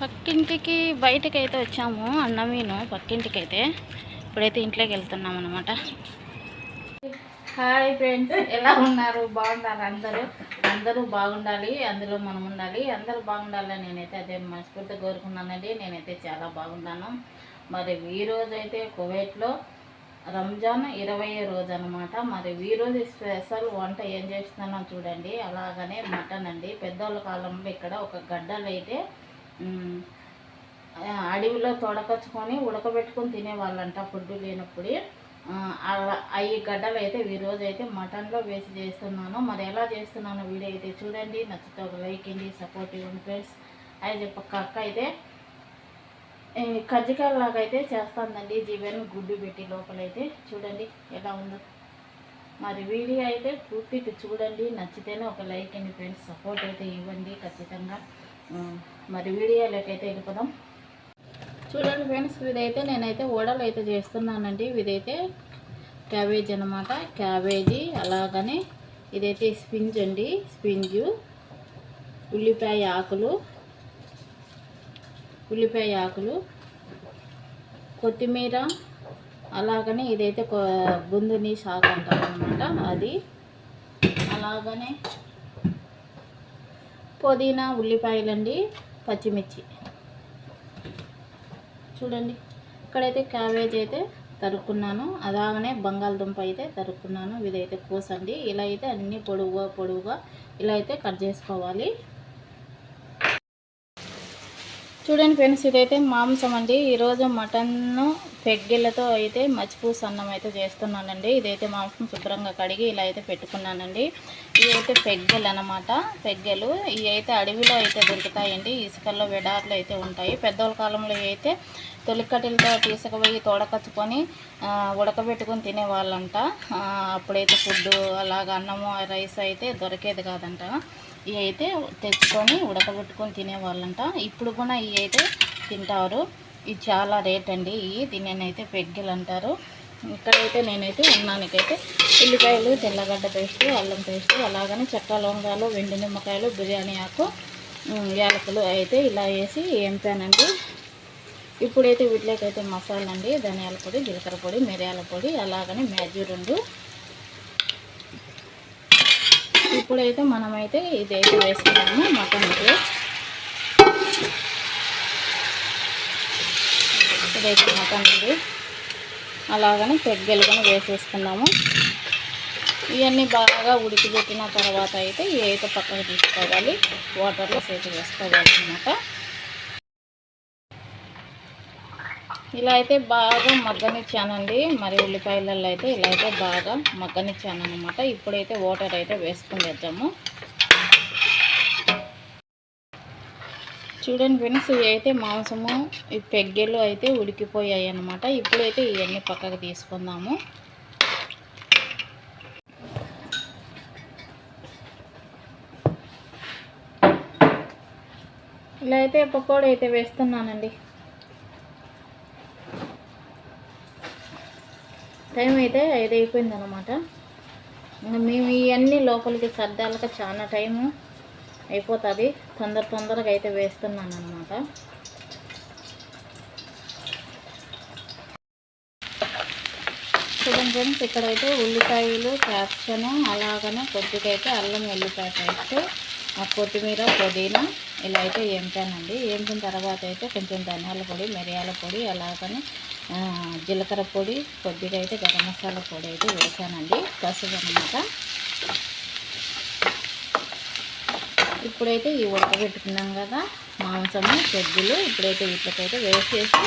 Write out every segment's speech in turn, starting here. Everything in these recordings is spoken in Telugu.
పక్కింటికి బయటకి అయితే వచ్చాము అన్నమీను పక్కింటికి అయితే ఇప్పుడైతే ఇంట్లోకి వెళ్తున్నాం అనమాట హాయ్ ఫ్రెండ్స్ ఎలా ఉన్నారు? బాగున్నారు అందరూ? అందరూ బాగుండాలి అందులో మనం ఉండాలి అందరూ బాగుండాలని నేనైతే అదే మనస్ఫూర్తి కోరుకున్నానండి. నేనైతే చాలా బాగున్నాను. మరి ఈరోజు అయితే కువైట్లో రంజాన్ ఇరవై రోజు అనమాట మరి ఈరోజు స్పెషల్ వంట ఏం చేస్తున్నానో చూడండి. అలాగనే మటన్ అండి. పెద్దోళ్ళ కాలంలో ఇక్కడ ఒక గడ్డలు అయితే అడవిలో తొడకచ్చుకొని ఉడకబెట్టుకొని తినేవాళ్ళంట ఫుడ్ లేనప్పుడు. అవి గడ్డలు అయితే ఈరోజు అయితే మటన్లో వేసి చేస్తున్నాను. మరి ఎలా చేస్తున్నాను వీడియో అయితే చూడండి. నచ్చితే ఒక లైక్ ఇండి సపోర్ట్ ఇవ్వండి ఫ్రెండ్స్. అది ఒక అక్క అయితే ఈ కజ్జికాయల లాగా అయితే చేస్తుందండి. జీవన్ గుడ్డు పెట్టి లోపలైతే. చూడండి ఎలా ఉందో. మరి వీడియో అయితే పూర్తి చూడండి. నచ్చితేనే ఒక లైక్ అండి ఫ్రెండ్స్. సపోర్ట్ అయితే ఇవ్వండి ఖచ్చితంగా. మరి వీడియోలోకి అయితే వెళ్ళిపోదాం. చూడండి ఫ్రెండ్స్ ఇదైతే నేనైతే ఓడలు అయితే చేస్తున్నానండి. ఇదైతే క్యాబేజ్ అనమాట క్యాబేజీ అలాగనే ఇదైతే స్పింజ్ అండి. స్పింజు ఉల్లిపాయ ఆకులు ఉల్లిపాయ ఆకులు కొత్తిమీర అలాగనే ఇదైతే బుందుని శాఖ అంటారు అనమాట అది. అలాగనే పుదీనా ఉల్లిపాయలండి. పచ్చిమిర్చి. చూడండి ఇక్కడైతే క్యాబేజ్ అయితే తరుక్కున్నాను. అలాగనే బంగాళదుంప అయితే తరుక్కున్నాను. ఇదైతే కోసండి. ఇలా అయితే అన్ని పొడువుగా పొడువుగా ఇలా అయితే కట్ చేసుకోవాలి. చూడండి ఫ్రెండ్స్ ఇదైతే మాంసం అండి. ఈరోజు మటన్ పెగ్గిళ్ళతో అయితే మచ్చిపూస అన్నం అయితే చేస్తున్నానండి. ఇదైతే మాంసం శుభ్రంగా కడిగి ఇలా అయితే పెట్టుకున్నానండి. ఇవి అయితే పెగ్గెలు అనమాట పెగ్గెలు ఇవి అయితే అడవిలో అయితే దొరుకుతాయండి. ఇసుకల్లో వెడార్లు అయితే ఉంటాయి. పెద్దోళ్ళ కాలంలో అయితే తొలికట్టెలతో తీసుకుపోయి తోడకచ్చుకొని ఉడకబెట్టుకొని తినేవాళ్ళంట. అప్పుడైతే ఫుడ్ అలాగ అన్నము రైస్ అయితే దొరికేది కాదంట. ఇవి అయితే తెచ్చుకొని ఉడకబెట్టుకొని తినేవాళ్ళంట. ఇప్పుడు కూడా ఇవి అయితే తింటారు. ఇది చాలా రేట్ అండి ఇవి. దీనినైతే పెగ్గెలు అంటారు. ఇక్కడైతే నేనైతే ఉన్నానికైతే ఉల్లిపాయలు తెల్లగడ్డ పేస్ట్ అల్లం పేస్ట్ అలాగని చెక్క లవంగాలు వెండి నిమ్మకాయలు బిర్యానీ ఆకు యాలకులు అయితే ఇలా వేసి ఏంపానండి ఇప్పుడైతే వీటిలోకి అయితే మసాలా అండి. ధనియాల పొడి జీలకర్ర పొడి మిరియాల పొడి అలాగని మ్యాజీ ఇప్పుడైతే మనమైతే ఇదైతే వేసుకున్నాము మటన్ అయితే ఇదైతే మటన్ ఇది అలాగని పెగ్గలు కూడా వేసేసుకున్నాము. ఇవన్నీ బాగా ఉడికిపెట్టిన తర్వాత అయితే ఇవి అయితే పక్కకు తీసుకోవాలి. వాటర్లో సేపు వేసుకోవాలి అన్నమాట. ఇలా అయితే బాగా మగ్గనిచ్చానండి. మరి ఉల్లిపాయలలో అయితే ఇలా అయితే బాగా మగ్గనిచ్చాను అనమాట ఇప్పుడైతే వాటర్ అయితే వేసుకుని వేద్దాము. చూడండి ఫ్రెండ్స్ ఇవి అయితే మాంసము ఈ పెగ్గెలు అయితే ఉడికిపోయాయి అనమాట ఇప్పుడైతే ఇవన్నీ పక్కకు తీసుకుందాము. ఇలా అయితే పకోడీ అయితే వేస్తున్నానండి. టైం అయితే ఐదు అయిపోయింది అనమాట మేము ఇవన్నీ లోపలికి సర్దాలక చాలా టైము అయిపోతుంది. తొందర తొందరగా అయితే వేస్తున్నాను అనమాట చూడండి ఫ్రెండ్స్ ఇక్కడైతే ఉల్లిపాయలు క్యాప్షన్ అలాగనే కొద్దిగా అయితే అల్లం వెల్లిపాయ పేస్ట్ ఆ కొత్తిమీర పుదీనా ఇలా అయితే ఏంపానండి. ఏంపిన తర్వాత అయితే కొంచెం ధనియాల పొడి మిరియాల పొడి అలాగనే జీలకర్ర పొడి కొద్దిగా అయితే గరం మసాలా పొడి అయితే వేసానండి. పసుపు అనమాట ఇప్పుడైతే ఈ ఉడకబెట్టుకున్నాం కదా మాంసము పెద్దలు ఇప్పుడైతే వీటికైతే వేసేసి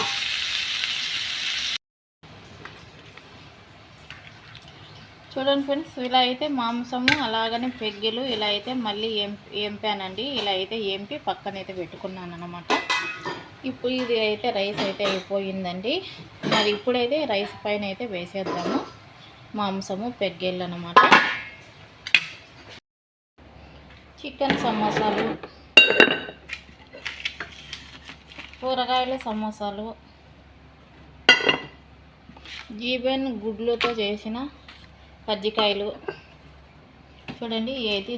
చూడండి ఫ్రెండ్స్ ఇలా అయితే మాంసము అలాగనే పెగ్గిలు ఇలా అయితే మళ్ళీ ఏం ఏంపానండి ఇలా అయితే ఏంపి పక్కనైతే పెట్టుకున్నాను అనమాట ఇప్పుడు ఇది అయితే రైస్ అయితే అయిపోయిందండి. మరి ఇప్పుడైతే రైస్ పైన అయితే వేసేద్దాము. మాంసము పెగ్గేళ్ళు అనమాట చికెన్ సమోసాలు కూరగాయల సమోసాలు జీబెన్ గుడ్లతో చేసిన కజ్జికాయలు చూడండి ఇవి అయితే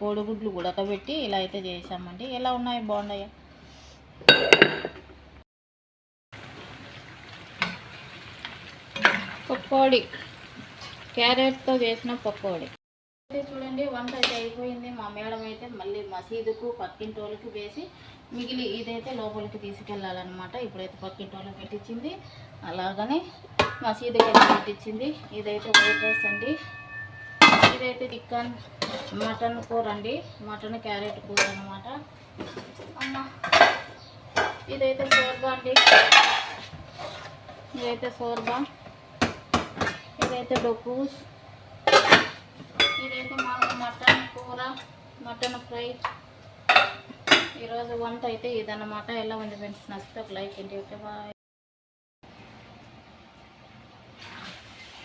కోడిగుడ్లు ఉడకబెట్టి ఇలా అయితే చేసామండి. ఎలా ఉన్నాయి? బాగున్నాయా? పకోడి. క్యారెట్తో చేసిన పకోడి. అయితే చూడండి వంట అయితే అయిపోయింది. మా మేడం అయితే మళ్ళీ మసీదుకు పక్కింటి వాళ్ళకి వేసి మిగిలి ఇదైతే లోపలికి తీసుకెళ్ళాలన్నమాట. ఇప్పుడైతే పక్కింటి వాళ్ళకి పెట్టించింది. అలాగనే మసీదుకి అయితే పెట్టించింది ఇదైతే వైట్ రైస్ అండి. ఇదైతే చికెన్ మటన్ కూర అండి. మటన్ క్యారెట్ కూర అనమాట అమ్మ ఇదైతే సోర్బా అండి. ఇదైతే సోర్బా ఇదైతే డొక్కూస్. ఇదైతే మాకు మటన్ కూర మటన్ ఫ్రై. ఈరోజు వంట అయితే ఇదన్నమాట. ఎలా ఉంది ఫ్రెండ్స్? నచ్చితే ఒక లైక్ ఏంటి ఓకే బాయ్.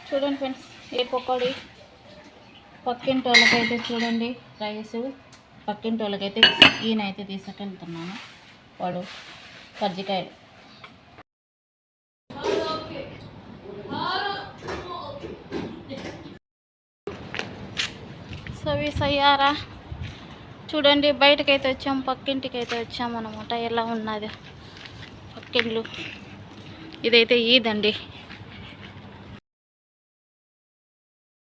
చూడండి ఫ్రెండ్స్ ఏ పకోడీ? పక్కింటి వాళ్ళకైతే చూడండి రైస్ పక్కింటి వాళ్ళకైతే ఈయన అయితే తీసుకెళ్తున్నాను. వాడు కజ్జికాయలు సర్వీస్ అయ్యారా చూడండి బయటకైతే వచ్చాం పక్కింటికి అయితే వచ్చాం అనమాట ఎలా ఉన్నది? పక్కిండ్లు. ఇదైతే ఈద్ అండి